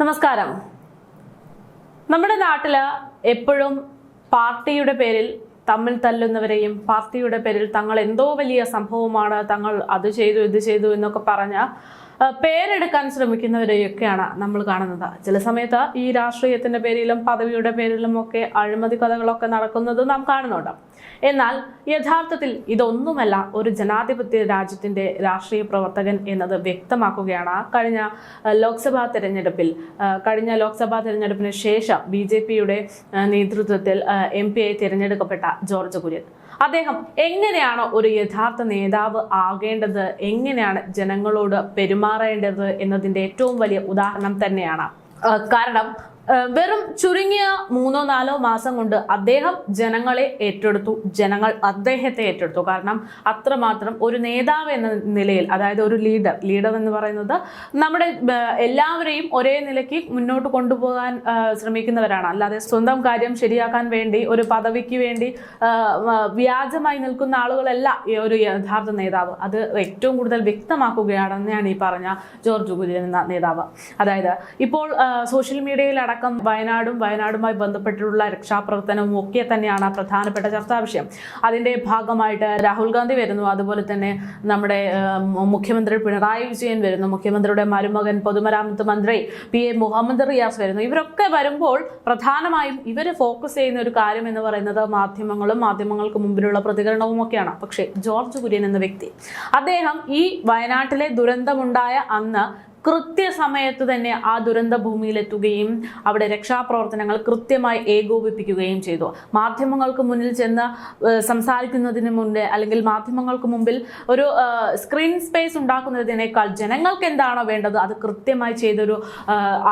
നമസ്കാരം. നമ്മുടെ നാട്ടിൽ എപ്പോഴും പാർട്ടിയുടെ പേരിൽ തമ്മിൽ തല്ലുന്നവരെയും പാർട്ടിയുടെ പേരിൽ തങ്ങൾ എന്തോ വലിയ സംഭവമാണ് തങ്ങൾ അത് ചെയ്തു ഇത് ചെയ്തു എന്നൊക്കെ പറഞ്ഞ പേരെടുക്കാൻ ശ്രമിക്കുന്നവരെയൊക്കെയാണ് നമ്മൾ കാണുന്നത്. ചില സമയത്ത് ഈ രാഷ്ട്രീയത്തിന്റെ പേരിലും പദവിയുടെ പേരിലും ഒക്കെ അഴിമതി കഥകളൊക്കെ നടക്കുന്നത് നാം കാണുന്നുണ്ട്. എന്നാൽ യഥാർത്ഥത്തിൽ ഇതൊന്നുമല്ല ഒരു ജനാധിപത്യ രാജ്യത്തിന്റെ രാഷ്ട്രീയ പ്രവർത്തകൻ എന്നത് വ്യക്തമാക്കുകയാണ്. കഴിഞ്ഞ ലോക്സഭാ തെരഞ്ഞെടുപ്പിൽ കഴിഞ്ഞ ലോക്സഭാ തെരഞ്ഞെടുപ്പിന് ശേഷം ബി ജെ പിയുടെ നേതൃത്വത്തിൽ എം പി ആയി തിരഞ്ഞെടുക്കപ്പെട്ട ജോർജ് കുര്യൻ. അദ്ദേഹം എങ്ങനെയാണ് ഒരു യഥാർത്ഥ നേതാവ് ആകേണ്ടത്? എങ്ങനെയാണ് ജനങ്ങളോട് പെരുമാറേണ്ടത് എന്നതിന്റെ ഏറ്റവും വലിയ ഉദാഹരണം തന്നെയാണ്. കാരണം വെറും ചുരുങ്ങിയ മൂന്നോ നാലോ മാസം കൊണ്ട് അദ്ദേഹം ജനങ്ങളെ ഏറ്റെടുത്തു. ജനങ്ങൾ അദ്ദേഹത്തെ ഏറ്റെടുത്തു. കാരണം അത്രമാത്രം ഒരു നേതാവ് എന്ന നിലയിൽ അതായത് ഒരു ലീഡർ ലീഡർ എന്ന് പറയുന്നത് നമ്മുടെ എല്ലാവരെയും ഒരേ നിലയ്ക്ക് മുന്നോട്ട് കൊണ്ടുപോകാൻ ശ്രമിക്കുന്നവരാണ്. അല്ലാതെ സ്വന്തം കാര്യം ശരിയാക്കാൻ വേണ്ടി ഒരു പദവിക്ക് വേണ്ടി വ്യാജമായി നിൽക്കുന്ന ആളുകളല്ല ഒരു യഥാർത്ഥ നേതാവ്. അത് ഏറ്റവും കൂടുതൽ വ്യക്തമാക്കുകയാണെന്നാണ് ഈ പറഞ്ഞ ജോർജ് കുര്യൻ എന്ന നേതാവ്. അതായത് ഇപ്പോൾ സോഷ്യൽ മീഡിയയിൽ അടക്കം വയനാടും വയനാടുമായി ബന്ധപ്പെട്ടിട്ടുള്ള രക്ഷാപ്രവർത്തനവും ഒക്കെ തന്നെയാണ് പ്രധാനപ്പെട്ട ചർച്ചാ വിഷയം. അതിന്റെ ഭാഗമായിട്ട് രാഹുൽ ഗാന്ധി വരുന്നു. അതുപോലെ തന്നെ നമ്മുടെ മുഖ്യമന്ത്രി പിണറായി വിജയൻ വരുന്നു. മുഖ്യമന്ത്രിയുടെ മരുമകൻ പൊതുമരാമത്ത് മന്ത്രി പി എ മുഹമ്മദ് റിയാസ് വരുന്നു. ഇവരൊക്കെ വരുമ്പോൾ പ്രധാനമായും ഇവർ ഫോക്കസ് ചെയ്യുന്ന ഒരു കാര്യം എന്ന് പറയുന്നത് മാധ്യമങ്ങളും മാധ്യമങ്ങൾക്ക് മുമ്പിലുള്ള പ്രതികരണവും ഒക്കെയാണ്. പക്ഷേ ജോർജ് കുര്യൻ എന്ന വ്യക്തി അദ്ദേഹം ഈ വയനാട്ടിലെ ദുരന്തമുണ്ടായ അന്ന് കൃത്യസമയത്ത് തന്നെ ആ ദുരന്ത ഭൂമിയിലെത്തുകയും അവിടെ രക്ഷാപ്രവർത്തനങ്ങൾ കൃത്യമായി ഏകോപിപ്പിക്കുകയും ചെയ്തു. മാധ്യമങ്ങൾക്ക് മുന്നിൽ ചെന്ന് സംസാരിക്കുന്നതിന് മുന്നേ അല്ലെങ്കിൽ മാധ്യമങ്ങൾക്ക് മുമ്പിൽ ഒരു സ്ക്രീൻ സ്പേസ് ഉണ്ടാക്കുന്നതിനേക്കാൾ ജനങ്ങൾക്ക് എന്താണോ വേണ്ടത് അത് കൃത്യമായി ചെയ്തൊരു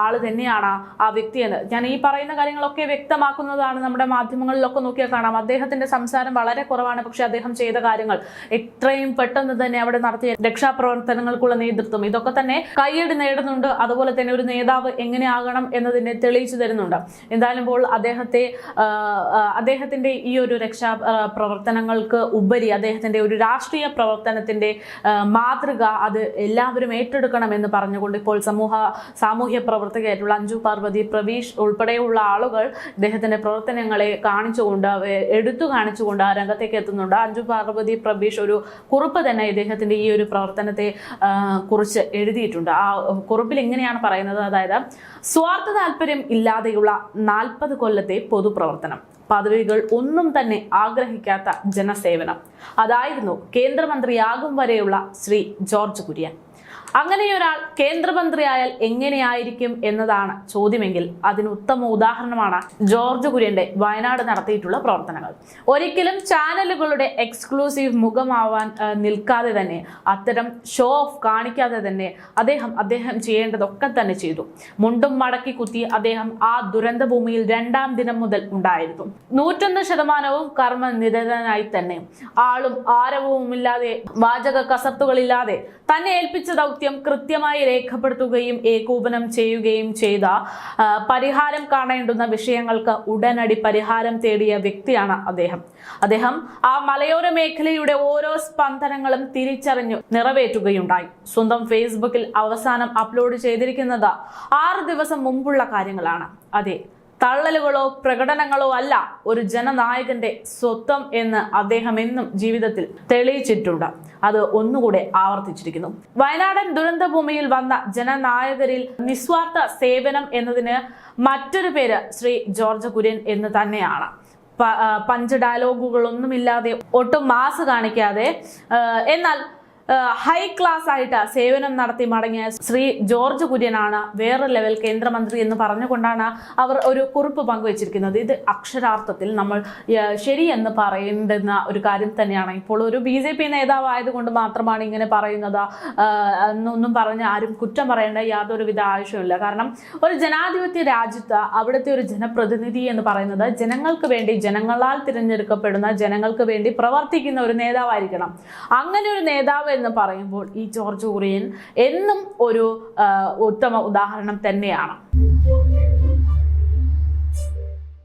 ആൾ തന്നെയാണ് ആ വ്യക്തി എന്ന്. ഞാൻ ഈ പറയുന്ന കാര്യങ്ങളൊക്കെ വ്യക്തമാക്കുന്നതാണ് നമ്മുടെ മാധ്യമങ്ങളിലൊക്കെ നോക്കിയാൽ കാണാം. അദ്ദേഹത്തിന്റെ സംസാരം വളരെ കുറവാണ്. പക്ഷെ അദ്ദേഹം ചെയ്ത കാര്യങ്ങൾ എത്രയും പെട്ടെന്ന് തന്നെ അവിടെ നടത്തിയ രക്ഷാപ്രവർത്തനങ്ങൾക്കുള്ള നേതൃത്വം. ഇതൊക്കെ തന്നെ കൈയടി നേടുന്നുണ്ട്. അതുപോലെ തന്നെ ഒരു നേതാവ് എങ്ങനെയാകണം എന്നതിനെ തെളിയിച്ചു തരുന്നുണ്ട്. എന്തായാലും ഇപ്പോൾ അദ്ദേഹത്തെ അദ്ദേഹത്തിന്റെ ഈ ഒരു രക്ഷാ പ്രവർത്തനങ്ങൾക്ക് ഉപരി അദ്ദേഹത്തിന്റെ ഒരു രാഷ്ട്രീയ പ്രവർത്തനത്തിന്റെ മാതൃക അത് എല്ലാവരും ഏറ്റെടുക്കണം എന്ന് പറഞ്ഞുകൊണ്ട് ഇപ്പോൾ സമൂഹ സാമൂഹ്യ പ്രവർത്തകയായിട്ടുള്ള അഞ്ജു പാർവതി പ്രവീഷ് ഉൾപ്പെടെയുള്ള ആളുകൾ അദ്ദേഹത്തിന്റെ പ്രവർത്തനങ്ങളെ കാണിച്ചുകൊണ്ട് എടുത്തു കാണിച്ചുകൊണ്ട് ആ രംഗത്തേക്ക് എത്തുന്നുണ്ട്. അഞ്ജു പാർവതി പ്രവീഷ് ഒരു കുറിപ്പ് തന്നെ ഇദ്ദേഹത്തിന്റെ ഈ ഒരു പ്രവർത്തനത്തെ കുറിച്ച് എഴുതിയിട്ടുണ്ട്. ആ കുറിപ്പിൽ ഇങ്ങനെയാണ് പറയുന്നത്. അതായത് സ്വാർത്ഥ താല്പര്യം ഇല്ലാതെയുള്ള നാൽപ്പത് കൊല്ലത്തെ പൊതുപ്രവർത്തനം. പദവികൾ ഒന്നും തന്നെ ആഗ്രഹിക്കാത്ത ജനസേവനം. അതായിരുന്നു കേന്ദ്രമന്ത്രിയാകും വരെയുള്ള ശ്രീ ജോർജ് കുര്യൻ. അങ്ങനെയൊരാൾ കേന്ദ്രമന്ത്രിയായാൽ എങ്ങനെയായിരിക്കും എന്നതാണ് ചോദ്യമെങ്കിൽ അതിന് ഉത്തമ ഉദാഹരണമാണ് ജോർജ് കുര്യന്റെ വയനാട് നടത്തിയിട്ടുള്ള പ്രവർത്തനങ്ങൾ. ഒരിക്കലും ചാനലുകളുടെ എക്സ്ക്ലൂസീവ് മുഖമാവാൻ നിൽക്കാതെ തന്നെ അത്തരം ഷോ ഓഫ് കാണിക്കാതെ തന്നെ അദ്ദേഹം അദ്ദേഹം ചെയ്യേണ്ടതൊക്കെ തന്നെ ചെയ്തു. മുണ്ടും മടക്കി കുത്തി അദ്ദേഹം ആ ദുരന്ത ഭൂമിയിൽ രണ്ടാം ദിനം മുതൽ ഉണ്ടായിരുന്നു. നൂറ്റൊന്ന് ശതമാനവും കർമ്മനിരതനായി തന്നെ. ആളും ആരവവുമില്ലാതെ വാചക കസർത്തുകളില്ലാതെ തന്നെ ഏൽപ്പിച്ച ദൗത്യം കൃത്യമായി രേഖപ്പെടുത്തുകയും ഏകോപനം ചെയ്യുകയും ചെയ്ത പരിഹാരം കാണേണ്ടുന്ന വിഷയങ്ങൾക്ക് ഉടനടി പരിഹാരം തേടിയ വ്യക്തിയാണ് അദ്ദേഹം. അദ്ദേഹം ആ മലയോര മേഖലയുടെ ഓരോ സ്പന്ദനങ്ങളും തിരിച്ചറിഞ്ഞു നിറവേറ്റുകയുണ്ടായി. സ്വന്തം ഫേസ്ബുക്കിൽ അവസാനം അപ്ലോഡ് ചെയ്തിരിക്കുന്നത് ആറ് ദിവസം മുമ്പുള്ള കാര്യങ്ങളാണ്. അതെ തള്ളലുകളോ പ്രകടനങ്ങളോ അല്ല ഒരു ജനനായകന്റെ സ്വത്വം എന്ന് അദ്ദേഹം എന്നും ജീവിതത്തിൽ തെളിയിച്ചിട്ടുണ്ട്. അത് ഒന്നുകൂടെ ആവർത്തിച്ചിരിക്കുന്നു. വയനാടൻ ദുരന്തഭൂമിയിൽ വന്ന ജനനായകരിൽ നിസ്വാർത്ഥ സേവനം എന്നതിന് മറ്റൊരു പേര് ശ്രീ ജോർജ് കുര്യൻ എന്ന് തന്നെയാണ്. പഞ്ച് ഡയലോഗുകളൊന്നുമില്ലാതെ ഒട്ടും മാസ് കാണിക്കാതെ എന്നാൽ ഹൈ ക്ലാസ് ആയിട്ട് സേവനം നടത്തി മടങ്ങിയ ശ്രീ ജോർജ് കുര്യനാണ് വേറെ ലെവൽ കേന്ദ്രമന്ത്രി എന്ന് പറഞ്ഞുകൊണ്ടാണ് അവർ ഒരു കുറിപ്പ് പങ്കുവച്ചിരിക്കുന്നത്. ഇത് അക്ഷരാർത്ഥത്തിൽ നമ്മൾ ശരിയെന്ന് പറയേണ്ടുന്ന ഒരു കാര്യം തന്നെയാണ്. ഇപ്പോൾ ഒരു ബി ജെ പി നേതാവായതുകൊണ്ട് മാത്രമാണ് ഇങ്ങനെ പറയുന്നത്. എന്നൊന്നും പറഞ്ഞ് ആരും കുറ്റം പറയേണ്ട യാതൊരുവിധ ആവശ്യമില്ല കാരണം ഒരു ജനാധിപത്യ രാജ്യത്ത് അവിടുത്തെ ഒരു ജനപ്രതിനിധി എന്ന് പറയുന്നത് ജനങ്ങൾക്ക് വേണ്ടി ജനങ്ങളാൽ തിരഞ്ഞെടുക്കപ്പെടുന്ന ജനങ്ങൾക്ക് വേണ്ടി പ്രവർത്തിക്കുന്ന ഒരു നേതാവായിരിക്കണം. അങ്ങനെ ഒരു നേതാവ് എന്ന് പറയുമ്പോൾ ഈ ജോർജ് കുറിയൻ എന്നും ഒരു ഉത്തമ ഉദാഹരണം തന്നെയാണ്.